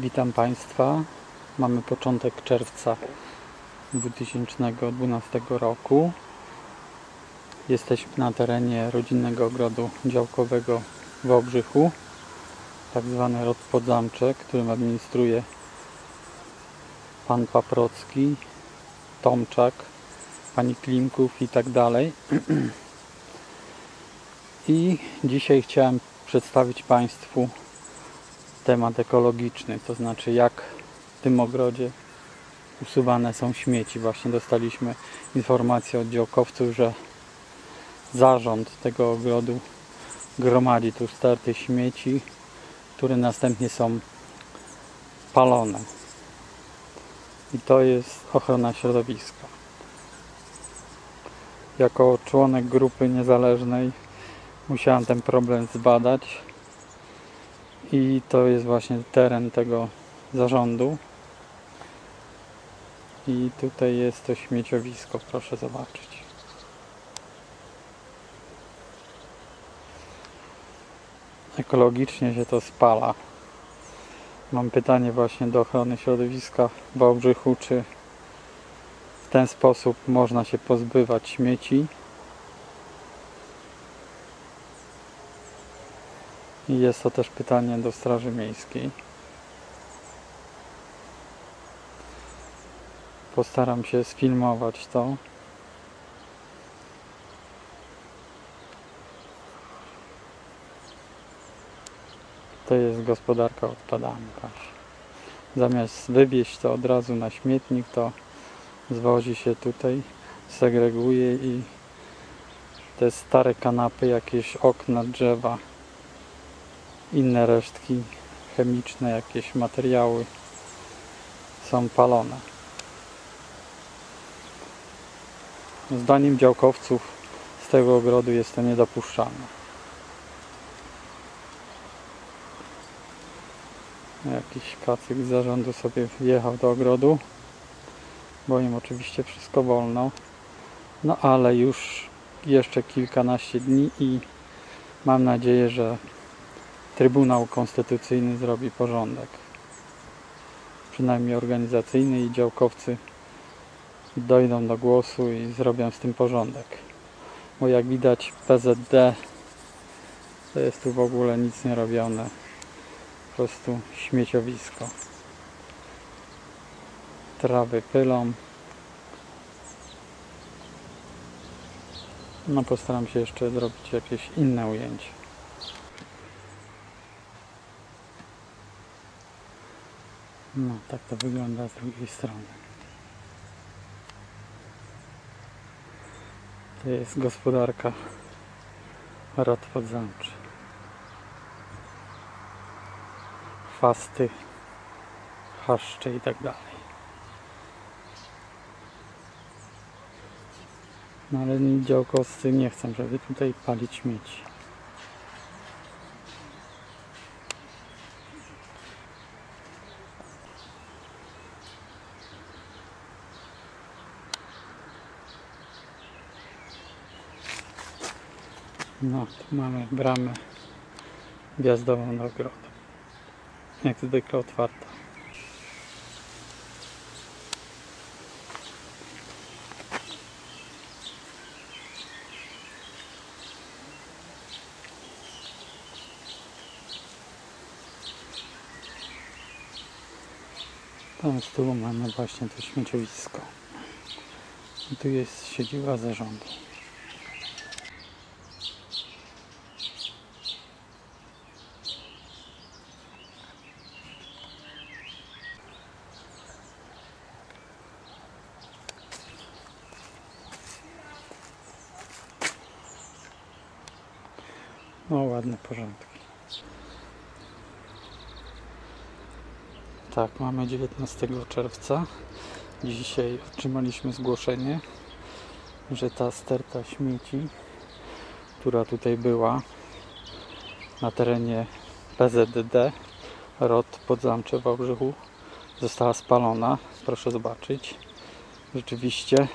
Witam Państwa. Mamy początek czerwca 2012 roku. Jesteśmy na terenie rodzinnego ogrodu działkowego w Wałbrzychu, tak zwany rod podzamcze, którym administruje pan Paprocki, Tomczak, pani Klimków i tak dalej. I dzisiaj chciałem przedstawić Państwu temat ekologiczny, to znaczy jak w tym ogrodzie usuwane są śmieci. Właśnie dostaliśmy informację od działkowców, że zarząd tego ogrodu gromadzi tu sterty śmieci, które następnie są palone. I to jest ochrona środowiska. Jako członek grupy niezależnej musiałem ten problem zbadać i to jest właśnie teren tego zarządu. I tutaj jest to śmieciowisko proszę zobaczyć. Ekologicznie się to spala. Mam pytanie właśnie do ochrony środowiska w Wałbrzychu czy w ten sposób można się pozbywać śmieci I jest to też pytanie do Straży Miejskiej. Postaram się sfilmować to. To jest gospodarka odpadami. Zamiast wywieźć to od razu na śmietnik, to zwozi się tutaj, segreguje i te stare kanapy, jakieś okna, drzewa inne resztki chemiczne, jakieś materiały są palone. Zdaniem działkowców z tego ogrodu jest to niedopuszczalne. Jakiś kacyk z zarządu sobie wjechał do ogrodu, bo im oczywiście wszystko wolno. No ale już jeszcze kilkanaście dni i mam nadzieję, że Trybunał Konstytucyjny zrobi porządek. Przynajmniej organizacyjny i działkowcy dojdą do głosu i zrobią z tym porządek. Bo jak widać PZD to jest tu w ogóle nic nie robione. Po prostu śmieciowisko. Trawy pylą. No postaram się jeszcze zrobić jakieś inne ujęcie. No, tak to wygląda z drugiej strony. To jest gospodarka rad podzamczy. Fasty, chaszcze i tak dalej. No ale działkowcy nie chcą, żeby tutaj palić śmieci. No, tu mamy bramę wjazdową do ogrodu. Jak zwykle otwarta. Tam z tyłu mamy właśnie to śmieciowisko. I tu jest siedziba zarządu. No ładne porządki. Tak, mamy 19 czerwca. Dzisiaj otrzymaliśmy zgłoszenie, że ta sterta śmieci, która tutaj była na terenie PZD, ROT Podzamcze w Wałbrzychu, została spalona. Proszę zobaczyć. Rzeczywiście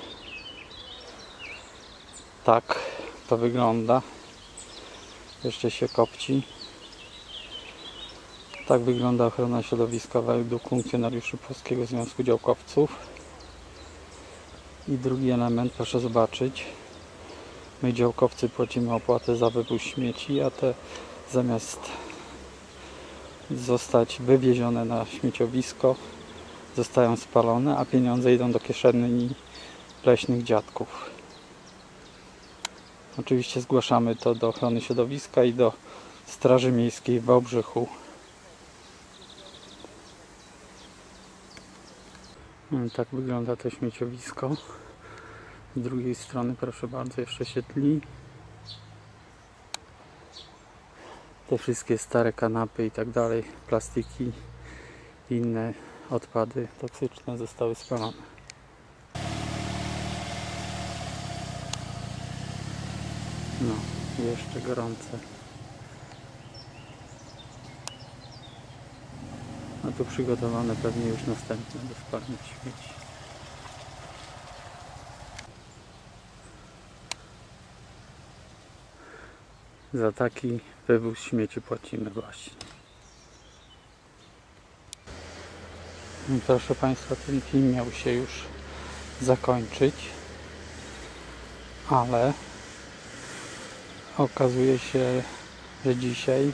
tak to wygląda jeszcze się kopci Tak wygląda ochrona środowiskowa według funkcjonariuszy Polskiego Związku Działkowców. I drugi element, proszę zobaczyć. My działkowcy płacimy opłatę za wywóz śmieci, a te zamiast zostać wywiezione na śmieciowisko, zostają spalone, a pieniądze idą do kieszeni leśnych dziadków. Oczywiście zgłaszamy to do ochrony środowiska i do Straży Miejskiej w Wałbrzychu. Mm, Tak wygląda to śmieciowisko. Z drugiej strony, proszę bardzo, jeszcze się tli. Te wszystkie stare kanapy i tak dalej, plastiki inne odpady toksyczne zostały spalone. No, jeszcze gorące. A tu przygotowane pewnie już następne do spalania śmieci. Za taki wywóz śmieci płacimy właśnie. No, Proszę Państwa, ten film miał się już zakończyć, ale okazuje się, że dzisiaj,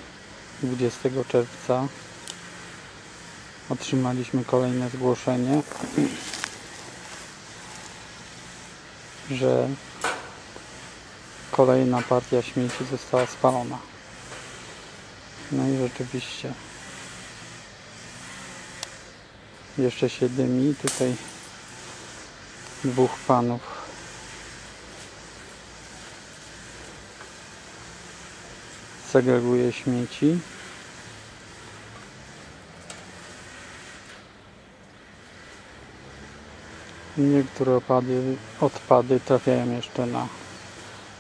20 czerwca, otrzymaliśmy kolejne zgłoszenie, że kolejna partia śmieci została spalona. No i rzeczywiście jeszcze się dymi. Tutaj dwóch panów segreguje śmieci. Niektóre opady, odpady trafiają jeszcze na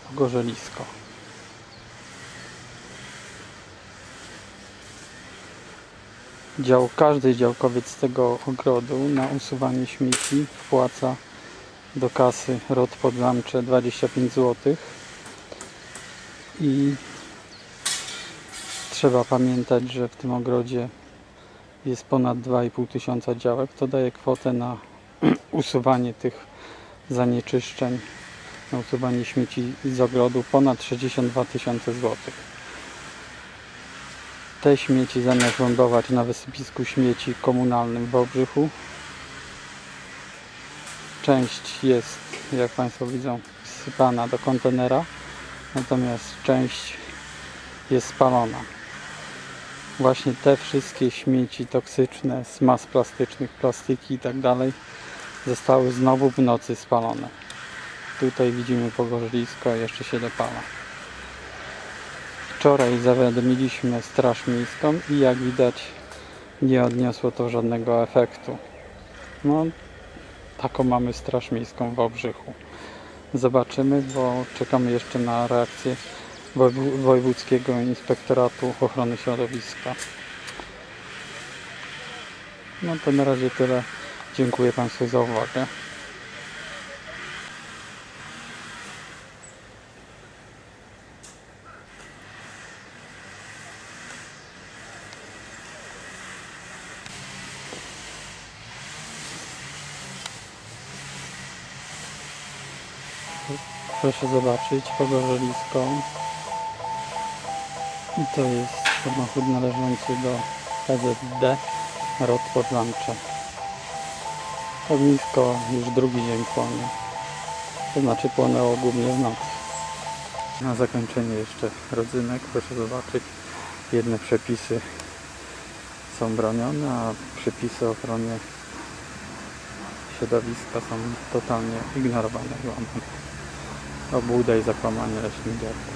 pogorzelisko. Dział, każdy działkowiec z tego ogrodu na usuwanie śmieci wpłaca do kasy ROT Podlamcze 25 zł i trzeba pamiętać, że w tym ogrodzie jest ponad 2,5 tysiąca działek, to daje kwotę na usuwanie tych zanieczyszczeń, na usuwanie śmieci z ogrodu ponad 62 tysiące złotych. Te śmieci zamiast lądować na wysypisku śmieci komunalnym w Wałbrzychu, część jest, jak Państwo widzą, wsypana do kontenera, natomiast część jest spalona. Właśnie te wszystkie śmieci toksyczne z mas plastycznych, plastiki i tak dalej zostały znowu w nocy spalone. Tutaj widzimy pogorzelisko, jeszcze się dopala. Wczoraj zawiadomiliśmy Straż Miejską i jak widać nie odniosło to żadnego efektu. No, taką mamy Straż Miejską w Wałbrzychu. Zobaczymy, bo czekamy jeszcze na reakcję Wojewódzkiego Inspektoratu Ochrony Środowiska. No to na razie tyle. Dziękuję Państwu za uwagę. Proszę zobaczyć pogorzelisko. I to jest samochód należący do PZD Rod Podlamcze. Ognisko już drugi dzień płonie. To znaczy płonęło głównie w nocy. Na zakończenie jeszcze rodzynek. Proszę zobaczyć. Jedne przepisy są bronione, a przepisy ochronie środowiska są totalnie ignorowane. Obłuda i zakłamanie leśnych dziarków.